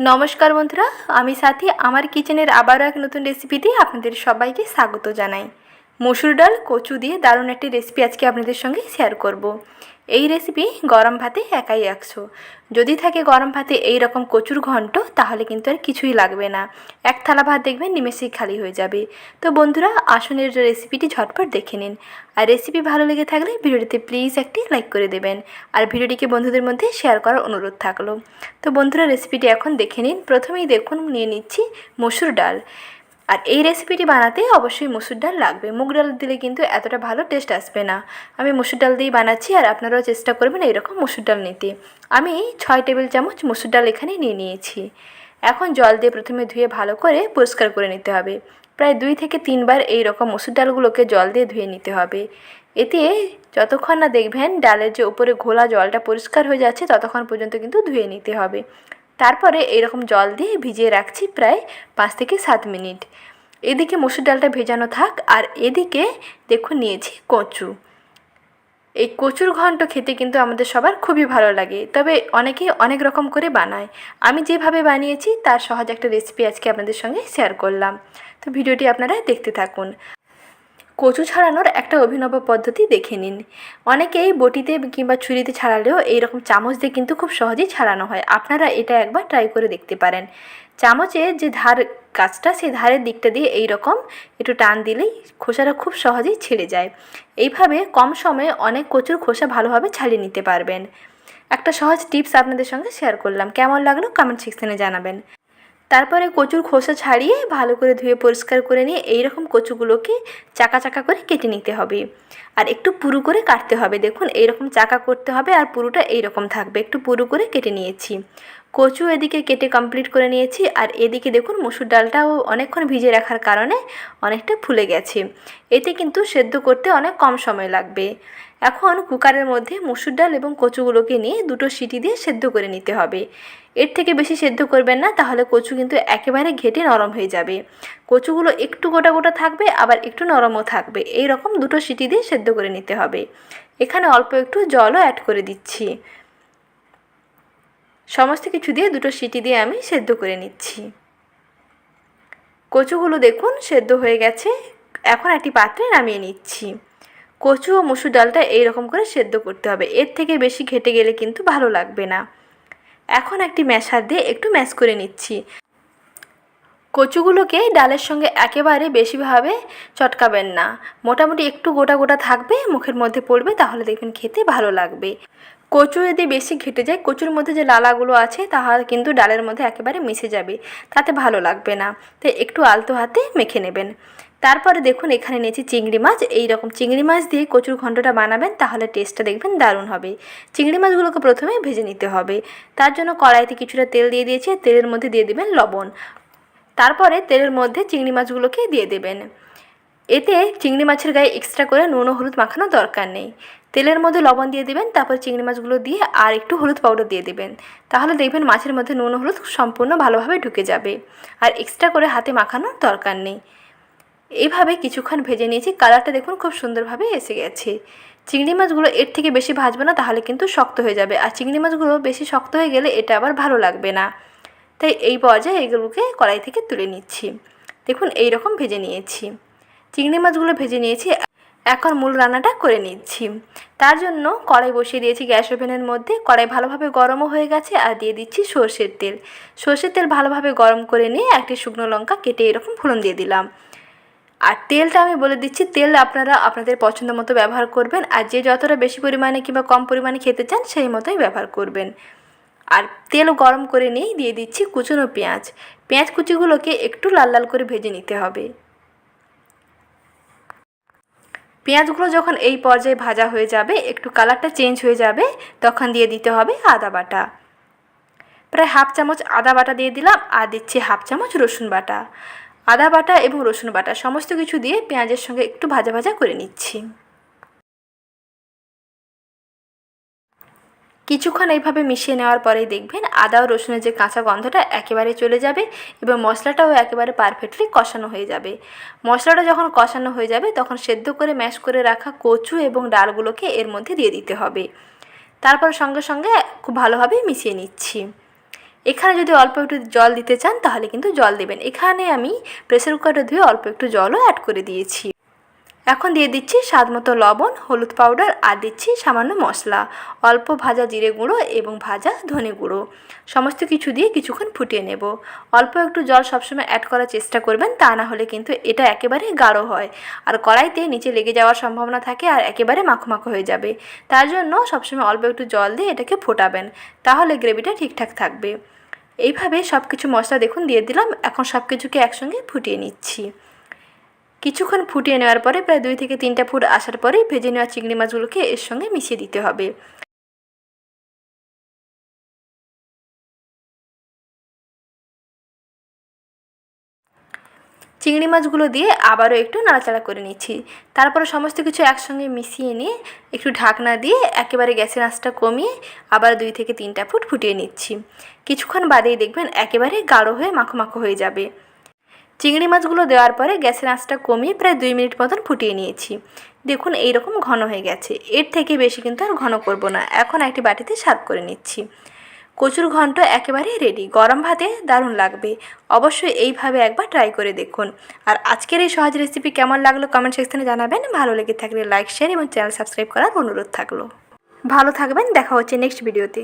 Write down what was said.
নমস্কার বন্ধুরা, আমি সাথী আমার কিচেনের আবারও এক নতুন রেসিপিতে আপনাদের সবাইকে স্বাগত জানাই মসুর ডাল কচু দিয়ে দারুণ একটি রেসিপি আজকে আপনাদের সঙ্গে শেয়ার করব। এই রেসিপি গরম ভাতে একাই একশো যদি থাকে গরম ভাতে এই রকম কচুর ঘন্ট, তাহলে কিন্তু আর কিছুই লাগবে না। এক থালা ভাত দেখবেন নিমেষেই খালি হয়ে যাবে। তো বন্ধুরা আসনের রেসিপিটি ঝটপট দেখে নিন। আর রেসিপি ভালো লেগে থাকলে ভিডিওটিতে প্লিজ একটি লাইক করে দেবেন। আর ভিডিওটিকে বন্ধুদের মধ্যে শেয়ার করার অনুরোধ থাকল। তো বন্ধুরা রেসিপিটি এখন দেখে নিন। প্রথমেই দেখুন, নিয়ে নিচ্ছি মসুর ডাল। আর এই রেসিপিটি বানাতে অবশ্যই মসুর ডাল লাগবে। মুগ ডাল দিলে কিন্তু এতটা ভালো টেস্ট আসবে না। আমি মসুর ডাল দিয়েই বানাচ্ছি আর আপনারাও চেষ্টা করবেন এইরকম মসুর ডাল নিতে। আমি ছয় টেবিল চামচ মসুর ডাল এখানে নিয়ে নিয়েছি। এখন জল দিয়ে প্রথমে ধুয়ে ভালো করে পরিষ্কার করে নিতে হবে। প্রায় দুই থেকে তিনবার এই রকম মসুর ডালগুলোকে জল দিয়ে ধুয়ে নিতে হবে। এতে যতক্ষণ না দেখবেন ডালের যে উপরে ঘোলা জলটা পরিষ্কার হয়ে যাচ্ছে ততক্ষণ পর্যন্ত কিন্তু ধুয়ে নিতে হবে। তারপরে এরকম জল দিয়ে ভিজিয়ে রাখছি প্রায় পাঁচ থেকে সাত মিনিট। এদিকে মসুর ডালটা ভেজানো থাক আর এদিকে দেখুন নিয়েছি কচু। এই কচুর ঘন্ট খেতে কিন্তু আমাদের সবার খুবই ভালো লাগে, তবে অনেকেই অনেক রকম করে বানায়। আমি যেভাবে বানিয়েছি তার সহজ একটা রেসিপি আজকে আপনাদের সঙ্গে শেয়ার করলাম। তো ভিডিওটি আপনারা দেখতে থাকুন। কচু ছাড়ানোর একটা অভিনব পদ্ধতি দেখে নিন। অনেকেই বটিতে কিংবা ছুরিতে ছাড়ালেও এইরকম চামচ দিয়ে কিন্তু খুব সহজেই ছাড়ানো হয়। আপনারা এটা একবার ট্রাই করে দেখতে পারেন। চামচে যে ধার কাজটা, সেই ধারের দিকটা দিয়ে এই রকম একটু টান দিলেই খোসাটা খুব সহজেই ছেড়ে যায়। এইভাবে কম সময়ে অনেক কচুর খোসা ভালোভাবে ছাড়িয়ে নিতে পারবেন। একটা সহজ টিপস আপনাদের সঙ্গে শেয়ার করলাম। কেমন লাগল? কমেন্ট সেকশনে জানাবেন। তারপরে কচুর খোসা ছাড়িয়ে ভালো করে ধুয়ে পরিষ্কার করে নিয়ে এই রকম কচুগুলোকে চাকা চাকা করে কেটে নিতে হবে। আর একটু পুরু করে কাটতে হবে। দেখুন, এইরকম চাকা করতে হবে আর পুরোটা এইরকম থাকবে। একটু পুরু করে কেটে নিয়েছি। কচু এদিকে কেটে কমপ্লিট করে নিয়েছি। আর এদিকে দেখুন, মসুর ডালটাও অনেকক্ষণ ভিজে রাখার কারণে অনেকটা ফুলে গেছে। এতে কিন্তু সেদ্ধ করতে অনেক কম সময় লাগবে। এখন কুকারের মধ্যে মসুর ডাল এবং কচুগুলোকে নিয়ে দুটো সিটি দিয়ে সেদ্ধ করে নিতে হবে। এর থেকে বেশি সেদ্ধ করবেন না, তাহলে কচু কিন্তু একেবারে ঘেটে নরম হয়ে যাবে। কচুগুলো একটু গোটা গোটা থাকবে, আবার একটু নরমও থাকবে। এই রকম দুটো সিটি দিয়ে সেদ্ধ করে নিতে হবে। এখানে অল্প একটু জলও অ্যাড করে দিচ্ছি। সমস্ত কিছু দিয়ে দুটো সিটি দিয়ে আমি সেদ্ধ করে নিচ্ছি। কচুগুলো দেখুন সেদ্ধ হয়ে গেছে। এখন একটি পাত্রে নামিয়ে নিচ্ছি। কচু ও মুসুর ডালটা এইরকম করে সেদ্ধ করতে হবে। এর থেকে বেশি ঘেটে গেলে কিন্তু ভালো লাগবে না। এখন একটি ম্যাশার দিয়ে একটু ম্যাশ করে নিচ্ছি। কচুগুলোকে ডালের সঙ্গে একেবারে বেশিভাবে চটকাবেন না। মোটামুটি একটু গোটা গোটা থাকবে, মুখের মধ্যে পড়বে, তাহলে দেখবেন খেতে ভালো লাগবে। কচু যদি বেশি ঘেটে যায়, কচুর মধ্যে যে লালাগুলো আছে তাহলে কিন্তু ডালের মধ্যে একেবারে মিশে যাবে, তাতে ভালো লাগবে না। তো একটু আলতো হাতে মেখে নেবেন। তারপরে দেখুন এখানে নিয়েছি চিংড়ি মাছ। এই রকম চিংড়ি মাছ দিয়ে কচুর ঘন্টটা বানাবেন, তাহলে টেস্টটা দেখবেন দারুণ হবে। চিংড়ি মাছগুলোকে প্রথমে ভেজে নিতে হবে। তার জন্য কড়াইতে কিছুটা তেল দিয়ে দিয়েছি, তেলের মধ্যে দিয়ে দেবেন লবণ। তারপরে তেলের মধ্যে চিংড়ি মাছগুলোকে দিয়ে দেবেন। এতে চিংড়ি মাছের গায়ে এক্সট্রা করে নুন ও হলুদ মাখানো দরকার নেই। তেলের মধ্যে লবণ দিয়ে দেবেন, তারপর চিংড়ি মাছগুলো দিয়ে আর একটু হলুদ পাউডার দিয়ে দেবেন। তাহলে দেখবেন মাছের মধ্যে নুন হলুদ সম্পূর্ণ ভালোভাবে ঢুকে যাবে। আর এক্সট্রা করে হাতে মাখানোর দরকার নেই। এইভাবে কিছুক্ষণ ভেজে নিয়েছি, কালারটা দেখুন খুব সুন্দরভাবে এসে গেছে। চিংড়ি মাছগুলো এর থেকে বেশি ভাজবো না, তাহলে কিন্তু শক্ত হয়ে যাবে। আর চিংড়ি মাছগুলো বেশি শক্ত হয়ে গেলে এটা আবার ভালো লাগবে না। তাই এই পর্যায়ে এগুলোকে কড়াই থেকে তুলে নিচ্ছি। দেখুন এই রকম ভেজে নিয়েছি। চিংড়ি মাছগুলো ভেজে নিয়েছি, এখন মূল রান্নাটা করে নিচ্ছি। তার জন্য কড়াই বসিয়ে দিয়েছি গ্যাস ওভেনের মধ্যে। কড়াই ভালোভাবে গরমও হয়ে গেছে আর দিয়ে দিচ্ছি সর্ষের তেল। সর্ষের তেল ভালোভাবে গরম করে নিয়ে একটি শুকনো লঙ্কা কেটে এরকম ফোড়ন দিয়ে দিলাম। আর তেলটা আমি বলে দিচ্ছি, তেল আপনারা আপনাদের পছন্দ মতো ব্যবহার করবেন আর যে যতটা বেশি পরিমাণে কিংবা কম পরিমাণে খেতে চান সেই মতোই ব্যবহার করবেন। আর তেল গরম করে নিয়েই দিয়ে দিচ্ছি কুচনো পেঁয়াজ। পেঁয়াজ কুচিগুলোকে একটু লাল লাল করে ভেজে নিতে হবে। পেঁয়াজগুলো যখন এই পর্যায়ে ভাজা হয়ে যাবে, একটু কালারটা চেঞ্জ হয়ে যাবে, তখন দিয়ে দিতে হবে আদা বাটা। প্রায় হাফ চামচ আদা বাটা দিয়ে দিলাম, আর দিচ্ছি হাফ চামচ রসুন বাটা। আদা বাটা এবং রসুন বাটা সমস্ত কিছু দিয়ে পেঁয়াজের সঙ্গে একটু ভাজা ভাজা করে নিচ্ছি। কিছুক্ষণ এইভাবে মিশিয়ে নেওয়ার পরেই দেখবেন আদা ও রসুনের যে কাঁচা গন্ধটা একেবারে চলে যাবে এবং মশলাটাও একেবারে পারফেক্টলি কষানো হয়ে যাবে। মশলাটা যখন কষানো হয়ে যাবে তখন সেদ্ধ করে ম্যাশ করে রাখা কচু এবং ডালগুলোকে এর মধ্যে দিয়ে দিতে হবে। তারপর সঙ্গে সঙ্গে খুব ভালোভাবে মিশিয়ে নিচ্ছি। এখানে যদি অল্প একটু জল দিতে চান, তাহলে কিন্তু জল দেবেন। এখানে আমি প্রেসার কুকারটা ধুয়ে অল্প একটু জলও অ্যাড করে দিয়েছি। এখন দিয়ে দিচ্ছি স্বাদ মতো লবণ, হলুদ পাউডার আর দিচ্ছি সামান্য মশলা। অল্প ভাজা জিরে গুঁড়ো এবং ভাজা ধনে গুঁড়ো। সমস্ত কিছু দিয়ে কিছুক্ষণ ফুটিয়ে নেব। অল্প একটু জল সবসময় অ্যাড করার চেষ্টা করবেন, তা না হলে কিন্তু এটা একেবারে গাঢ় হয়। আর কড়াইতে নিচে লেগে যাওয়ার সম্ভাবনা থাকে আর একেবারে মাখো মাখো হয়ে যাবে। তার জন্য সবসময় অল্প একটু জল দিয়ে এটাকে ফোটাবেন, তাহলে গ্রেভিটা ঠিকঠাক থাকবে। এইভাবে সব কিছু মশলা দেখুন, দিয়ে দিলাম। এখন সব কিছুকে একসঙ্গে ফুটিয়ে নিচ্ছি। কিছুক্ষণ ফুটিয়ে নেওয়ার পরে প্রায় দুই থেকে তিনটা ফুট আসার পরেই ভেজে নেওয়া চিংড়ি মাছগুলোকে এর সঙ্গে মিশিয়ে দিতে হবে। চিংড়ি মাছগুলো দিয়ে আবারও একটু নাড়াচাড়া করে নিচ্ছি। তারপরে সমস্ত কিছু একসঙ্গে মিশিয়ে নিয়ে একটু ঢাকনা দিয়ে একেবারে গ্যাসের আঁচটা কমিয়ে আবার দুই থেকে তিনটা ফুট ফুটিয়ে নিচ্ছি। কিছুক্ষণ বাদেই দেখবেন একেবারে গাঢ় হয়ে মাখো মাখো হয়ে যাবে। চিংড়ি মাছগুলো দেওয়ার পরে গ্যাসের আঁচটা কমিয়ে প্রায় দুই মিনিট মতন ফুটিয়ে নিয়েছি। দেখুন এই রকম ঘন হয়ে গেছে। এর থেকে বেশি কিন্তু আর ঘন করব না। এখন একটি বাটিতে সার্ভ করে নিচ্ছি। কচুর ঘন্ট একেবারেই রেডি গরম ভাতে দারুণ লাগবে। অবশ্যই এইভাবে একবার ট্রাই করে দেখুন। আর আজকের এই সহজ রেসিপি কেমন লাগল কমেন্ট সেকশনে জানাবেন। ভালো লেগে থাকলে লাইক শেয়ার এবং চ্যানেল সাবস্ক্রাইব করার অনুরোধ থাকল। ভালো থাকবেন। দেখা হচ্ছে নেক্সট ভিডিওতে